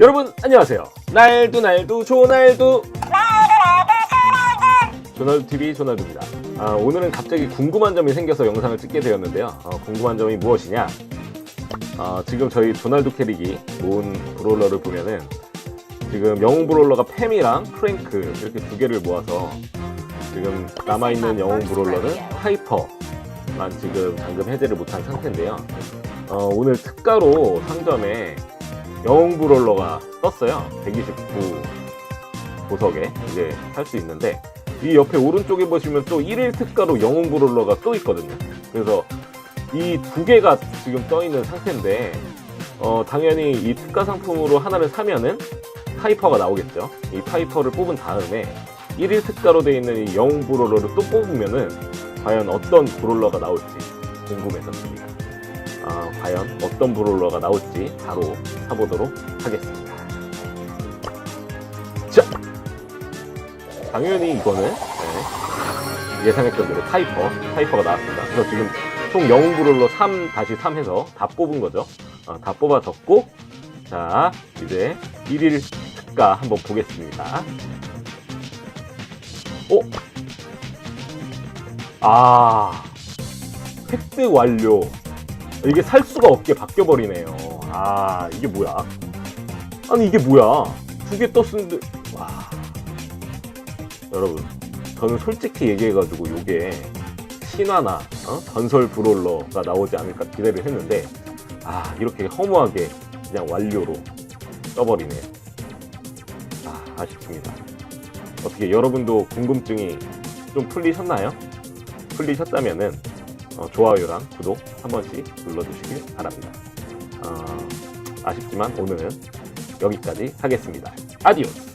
여러분 안녕하세요. 날도 날도 조날도 조날도 TV 조날도입니다. 아, 오늘은 갑자기 궁금한 점이 생겨서 영상을 찍게 되었는데요. 어, 궁금한 점이 무엇이냐? 어, 지금 저희 조날도 캐릭이 모은 브롤러를 보면은 지금 영웅 브롤러가 팸이랑 프랭크 이렇게 두 개를 모아서 지금 남아있는 영웅 브롤러는 하이퍼만 지금 방금 해제를 못한 상태인데요. 어, 오늘 특가로 상점에 영웅 브롤러가 떴어요. 129 보석에 이제 살 수 있는데 이 옆에 오른쪽에 보시면 또 1일 특가로 영웅 브롤러가 또 있거든요. 그래서 이 두 개가 지금 떠 있는 상태인데 어, 당연히 이 특가 상품으로 하나를 사면은 파이퍼가 나오겠죠. 이 파이퍼를 뽑은 다음에 1일 특가로 되어 있는 이 영웅 브롤러를 또 뽑으면은 과연 어떤 브롤러가 나올지 궁금해졌습니다. 아, 과연 어떤 브롤러가 나올지 바로 사보도록 하겠습니다. 자, 당연히 이거는 네, 예상했던 대로 타이퍼, 타이퍼가 나왔습니다. 그래서 지금 총 영웅 브롤러 3 다시 3 해서 다 뽑은 거죠. 어, 다 뽑아졌고, 자 이제 1일 특가 한번 보겠습니다. 오, 아, 획득 완료. 이게 살 수가 없게 바뀌어 버리네요. 아 이게 뭐야? 아니 이게 뭐야? 두 개 떴는데 와 여러분 저는 솔직히 얘기해가지고 요게 신화나 어? 전설 브롤러가 나오지 않을까 기대를 했는데 아 이렇게 허무하게 그냥 완료로 떠버리네요. 아 아쉽습니다. 어떻게 여러분도 궁금증이 좀 풀리셨나요? 풀리셨다면은 어, 좋아요랑 구독 한 번씩 눌러주시길 바랍니다. 어, 아쉽지만 오늘은 여기까지 하겠습니다. 아디오스!